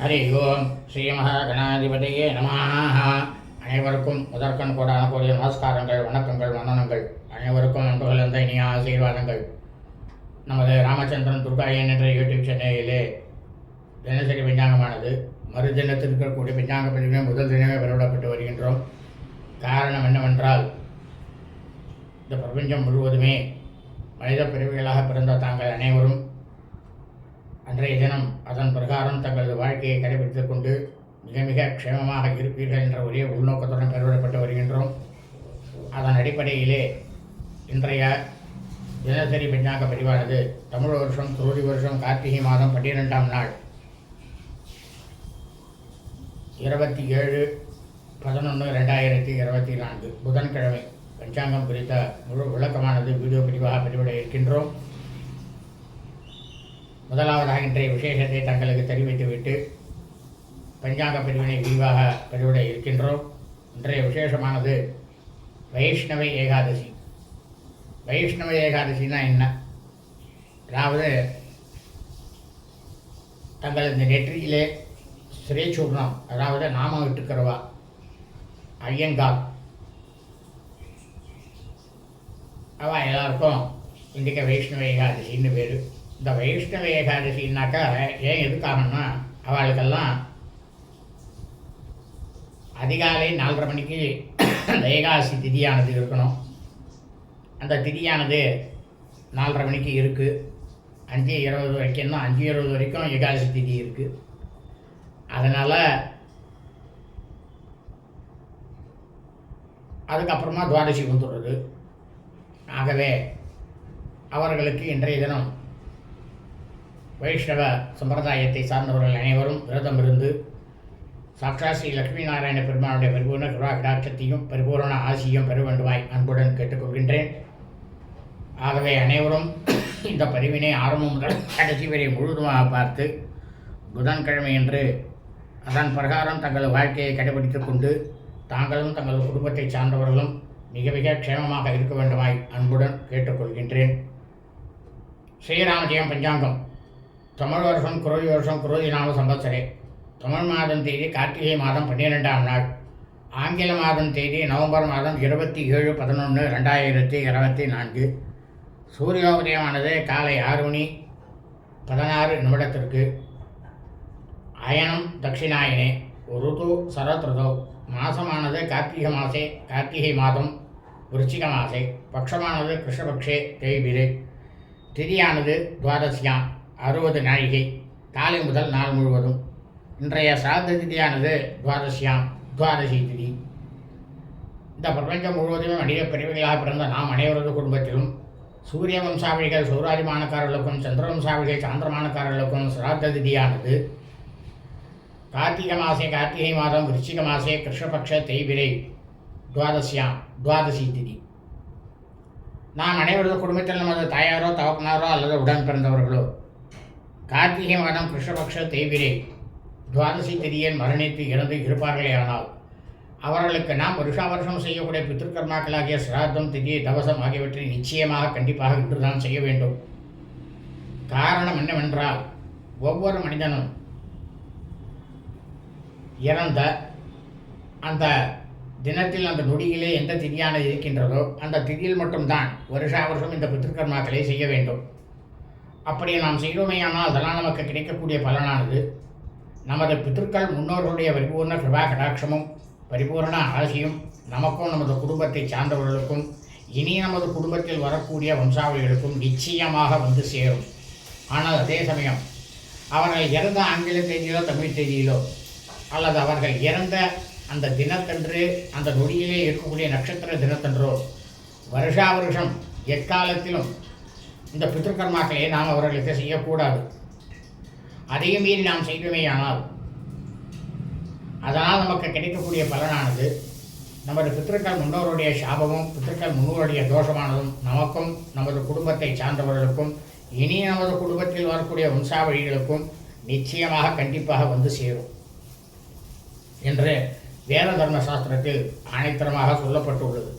ஹரி ஓம் ஸ்ரீமகாகணாதிபதியே நமாக அனைவருக்கும் முதற்கண் கோடான கூடிய நமஸ்காரங்கள் வணக்கங்கள் வந்தனங்கள் அனைவருக்கும் அன்பு கலந்த இனிய ஆசீர்வாதங்கள்। நமது ராமச்சந்திரன் துர்காயன் என்ற யூடியூப் சேனலிலே தினசரி விஞ்ஞானமானது மறுதினத்தில் இருக்கக்கூடிய விஞ்ஞான பதிவினை முதல் தினமே வெளியிடப்பட்டு வருகின்றோம். காரணம் என்னவென்றால் இந்த பிரபஞ்சம் முழுவதுமே மனித பிரிவுகளாக பிறந்த தாங்கள் அனைவரும் அன்றைய தினம் அதன் பிரகாரம் தங்களது வாழ்க்கையை கடைபிடித்துக் கொண்டு மிக மிக க்ஷேமமாக இருப்பீர்கள் என்ற ஒரே உள்நோக்கத்துடன் கருவிடப்பட்டு வருகின்றோம். அதன் அடிப்படையிலே இன்றைய தினசரி பெண்ணாக பதிவானது தமிழ் வருஷம் துருதி வருஷம் கார்த்திகை மாதம் பன்னிரெண்டாம் நாள். இருபத்தி ஏழு பதினொன்று ரெண்டாயிரத்தி இருபத்தி நான்கு. புதன்கிழமை. பஞ்சாங்கம் குறித்த முழு விளக்கமானது வீடியோ பிரிவாக பதிவிட இருக்கின்றோம். முதலாவதாக இன்றைய விசேஷத்தை தங்களுக்கு தெரிவித்துவிட்டு பஞ்சாங்க பிரிவினை விரிவாக பதிவிட இருக்கின்றோம். இன்றைய விசேஷமானது வைஷ்ணவ ஏகாதசி. வைஷ்ணவ ஏகாதசினா என்ன? அதாவது தங்கள் இந்த நெற்றியிலே ஸ்ரீசூர்ணம் அதாவது நாமம் விட்டுக்கிறவா ஐயங்கால். அவள் எல்லாருக்கும் இன்றைக்கு வைஷ்ணவ ஏகாதசின்னு பேர். இந்த வைஷ்ணவ ஏகாதசின்னாக்கா ஏன் எதுக்காகன்னா அவளுக்கெல்லாம் அதிகாலை நாலரை மணிக்கு அந்த ஏகாதசி திதியானது இருக்கணும். அந்த திதியானது நாலரை மணிக்கு இருக்குது அஞ்சு இருபது வரைக்கும் தான் அஞ்சு இருபது வரைக்கும் ஏகாதசி திதி இருக்குது அதனால் அதுக்கப்புறமா துவாதசி வந்துடுறது. ஆகவே அவர்களுக்கு இன்றைய தினம் வைஷ்ணவ சம்பிரதாயத்தை சார்ந்தவர்கள் அனைவரும் விரதம் இருந்து சாட்சா ஸ்ரீ லட்சுமி நாராயண பெருமானுடைய பரிபூர்ண கிருபா பரிபூரண ஆசியும் பெற வேண்டுமாய் அன்புடன் கேட்டுக்கொள்கின்றேன். ஆகவே அனைவரும் இந்த பதிவினை ஆரம்பம் முதல் கடைசி வரை முழுவதுமாக பார்த்து புதன்கிழமையன்று அதன் பிரகாரம் தங்கள் வாழ்க்கையை கடைபிடித்துக் கொண்டு தாங்களும் தங்கள் குடும்பத்தை சார்ந்தவர்களும் மிக மிக க்ஷேமமாக இருக்க வேண்டுமாய் அன்புடன் கேட்டுக்கொள்கின்றேன். ஸ்ரீராமஜெயம் பஞ்சாங்கம். தமிழ் வருஷம் குரோதி வருஷம் குரோதி நாம சம்பத்சரே. தமிழ் மாதம் தேதி கார்த்திகை மாதம் பன்னிரெண்டாம் நாள். ஆங்கில மாதம் தேதி நவம்பர் மாதம் இருபத்தி ஏழு பதினொன்று ரெண்டாயிரத்தி இருபத்தி நான்கு. சூரியோதயமானது காலை ஆறு மணி பதினாறு நிமிடத்திற்கு. அயனம் தட்சிணாயனே ருது சரத்ருதோ. மாதமானது மாசமானது கார்த்திகை மாசே கார்த்திகை மாதம் விருச்சிக மாசே. பக்ஷமானது கிருஷ்ணபக்ஷே தேய்பிரே. திதியானது துவாதசியாம். அறுபது நாழிகை. காலை முதல் நாள் முழுவதும். இன்றைய சாத திதியானது துவாதசியாம். துவாதசி திதி. இந்த பிரபஞ்சம் முழுவதுமே மனித பிரிவுகளாக பிறந்த நாம் அனைவரது குடும்பத்திலும் சூரிய வம்சாவளிகள் சௌராஜிமானக்காரர்களுக்கும் சந்திர வம்சாவளிகள் சாந்திரமானக்காரர்களுக்கும் சிராத்த திதியானது. கார்த்திகை மாசே கார்த்திகை மாதம் விருச்சிக மாசே கிருஷ்ணபக்ஷ தெய்விரை துவாதசியாம். துவாதசி திதி. நாம் அனைவரது குடும்பத்தில் நமது தாயாரோ தகப்பனாரோ அல்லது உடன் பிறந்தவர்களோ கார்த்திகை மாதம் கிருஷ்ணபக்ஷ தேவிரே துவாதசி திதியில் மரணித்து இறந்து இருப்பார்களே ஆனால் அவர்களுக்கு நாம் வருஷா வருஷம் செய்யக்கூடிய பித்திருக்கர்மாக்களாகிய சிராத்தம் திதி தவசம் ஆகியவற்றை நிச்சயமாக கண்டிப்பாக இன்றுதான் செய்ய வேண்டும். காரணம் என்னவென்றால் ஒவ்வொரு மனிதனும் இறந்த அந்த தினத்தில் அந்த நொடியிலே எந்த திதியானது இருக்கின்றதோ அந்த திதியில் மட்டும்தான் வருஷா வருஷம் இந்த பித்திருக்கர்மாக்களை செய்ய வேண்டும். அப்படி நாம் செய்தோமேயானால் அதெல்லாம் நமக்கு கிடைக்கக்கூடிய பலனானது நமது பித்திருக்கள் முன்னோர்களுடைய பரிபூர்ண கிருபா கடாட்சமும் பரிபூர்ண ஆசையும் நமக்கும் நமது குடும்பத்தை சார்ந்தவர்களுக்கும் இனி நமது குடும்பத்தில் வரக்கூடிய வம்சாவளிகளுக்கும் நிச்சயமாக வந்து சேரும். ஆனால் அதே சமயம் அவர்கள் இறந்த ஆங்கில தேதியிலோ தமிழ் தேதியிலோ அல்லது அவர்கள் இறந்த அந்த தினத்தன்று அந்த நொடியிலே இருக்கக்கூடிய நட்சத்திர தினத்தன்றோ வருஷா வருஷம் எக்காலத்திலும் இந்த பித்ருக்கர்மாக்களை நாம் அவர்களுக்கு செய்யக்கூடாது. அதையும் மீறி நாம் செய்தோமேயானால் அதனால் நமக்கு கிடைக்கக்கூடிய பலனானது நமது பித்திருக்கள் முன்னோருடைய சாபமும் பித்திருக்கள் முன்னோருடைய தோஷமானதும் நமக்கும் நமது குடும்பத்தை சார்ந்தவர்களுக்கும் இனி நமது குடும்பத்தில் வரக்கூடிய வம்சாவழிகளுக்கும் நிச்சயமாக கண்டிப்பாக வந்து சேரும் என்று வேத தர்ம சாஸ்திரத்தில் ஆணைத்தரமாக சொல்லப்பட்டுள்ளது.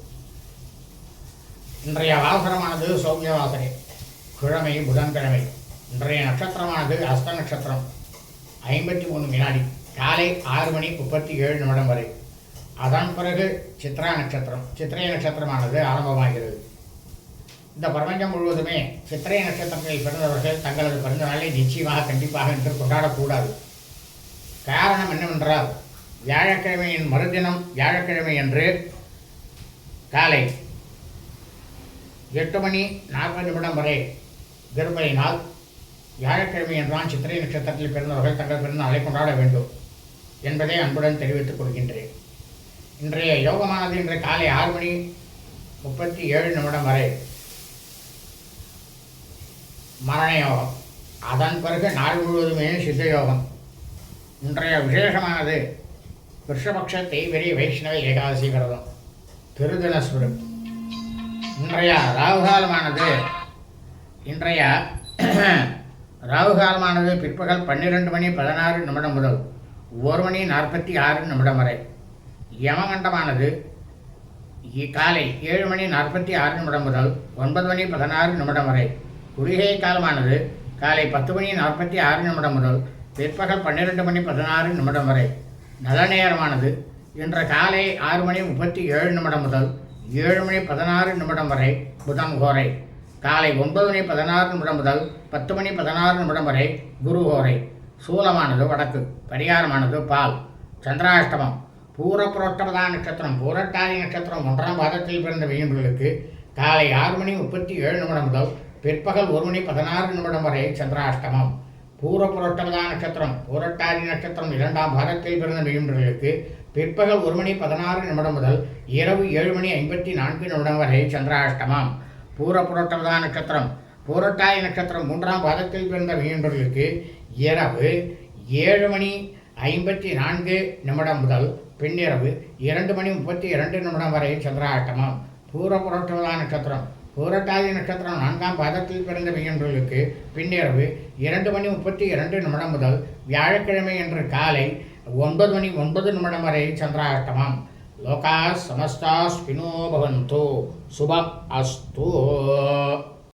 இன்றைய வாசனமானது சௌமிய வாசனை கிழமை புதன்கிழமை. இன்றைய நட்சத்திரமானது அஸ்த நட்சத்திரம். ஐம்பத்தி மூணு வினாடி. காலை ஆறு மணி முப்பத்தி ஏழு நிமிடம் வரை. அதன் பிறகு சித்ரா நட்சத்திரம். சித்திரை நட்சத்திரமானது ஆரம்பமாகிறது. இந்த பிரபஞ்சம் முழுவதுமே சித்திரை நட்சத்திரத்தில் பிறந்தவர்கள் தங்களது பிறந்த நாளை நிச்சயமாக கண்டிப்பாக என்று கொண்டாடக்கூடாது. காரணம் என்னவென்றால் வியாழக்கிழமையின் மறுதினம் வியாழக்கிழமை என்று காலை எட்டு மணி நாற்பது நிமிடம் வரை திருப்பதி நாள் வியாழக்கிழமை என்றான் சித்திரை நட்சத்திரத்தில் பிறந்தவர்கள் தங்கள் பிறந்தநாளை கொண்டாட வேண்டும் என்பதை அன்புடன் தெரிவித்துக் கொள்கின்றேன். இன்றைய யோகமானது இன்று காலை ஆறு மணி முப்பத்தி ஏழு நிமிடம் வரை மரண யோகம். அதன் பிறகு நாள் முழுவதுமே சித்த யோகம். இன்றைய விசேஷமானது விஷபக்ஷ தெய்வரி வைஷ்ணவ ஏகாதசி விரதம். திருதினஸ்வரம் இன்றைய ராகுகாலமானது இன்றைய ராகுகாலமானது பிற்பகல் பன்னிரெண்டு மணி பதினாறு நிமிடம் முதல் ஒரு மணி நாற்பத்தி ஆறு நிமிடம் வரை. யமகண்டமானது காலை ஏழு மணி நாற்பத்தி ஆறு நிமிடம் முதல் ஒன்பது மணி பதினாறு நிமிடம் வரை. குளிகை காலமானது காலை பத்து மணி நாற்பத்தி ஆறு நிமிடம் முதல் பிற்பகல் பன்னிரெண்டு மணி பதினாறு நிமிடம் வரை. நல்ல நேரமானது இன்று காலை ஆறு மணி முப்பத்தி ஏழு நிமிடம் முதல் ஏழு மணி பதினாறு நிமிடம் வரை புதன் கோரை. காலை ஒன்பது மணி பதினாறு நிமிடம் முதல் பத்து மணி பதினாறு நிமிடம் வரை குரு கோரை சூலமானது வடக்கு பரிகாரமானது பால் சந்திராஷ்டமம் பூரப்புரோட்டமதா நட்சத்திரம் பூரட்டாதி நட்சத்திரம் ஒன்றாம் பாதத்தில் பிறந்த மீனவர்களுக்கு காலை ஆறு மணி முப்பத்தி ஏழு நிமிடம் முதல் பிற்பகல் ஒரு மணி பதினாறு நிமிடம் வரை சந்திராஷ்டமம். பூரப்புரோட்டமதா நட்சத்திரம் பூரட்டாதி நட்சத்திரம் இரண்டாம் பாதத்தில் பிறந்த மீனவர்களுக்கு பிற்பகல் ஒரு மணி பதினாறு நிமிடம் முதல் இரவு ஏழு மணி ஐம்பத்தி நான்கு நிமிடம் வரை சந்திராஷ்டமம். பூரப்புரோட்டமதா நட்சத்திரம். பூரட்டாதி நட்சத்திரம் மூன்றாம் பாதத்தில் பிறந்த மீனவர்களுக்கு இரவு ஏழு மணி ஐம்பத்தி நான்கு நிமிடம் முதல் பின்னிரவு இரண்டு மணி முப்பத்தி இரண்டு நிமிடம் வரை பூர பூரப்புரட்டுவதா நட்சத்திரம். பூரட்டாதி நட்சத்திரம் நான்காம் பாதத்தில் பிறந்த மீனவர்களுக்கு பின்னிரவு இரண்டு மணி முப்பத்தி இரண்டு நிமிடம் முதல் வியாழக்கிழமை என்று காலை ஒன்பது மணி ஒன்பது நிமிடம் வரை சந்திராஷ்டமம் లోకా సమస్తా స్వినో భవంతు. శుభ అస్తు.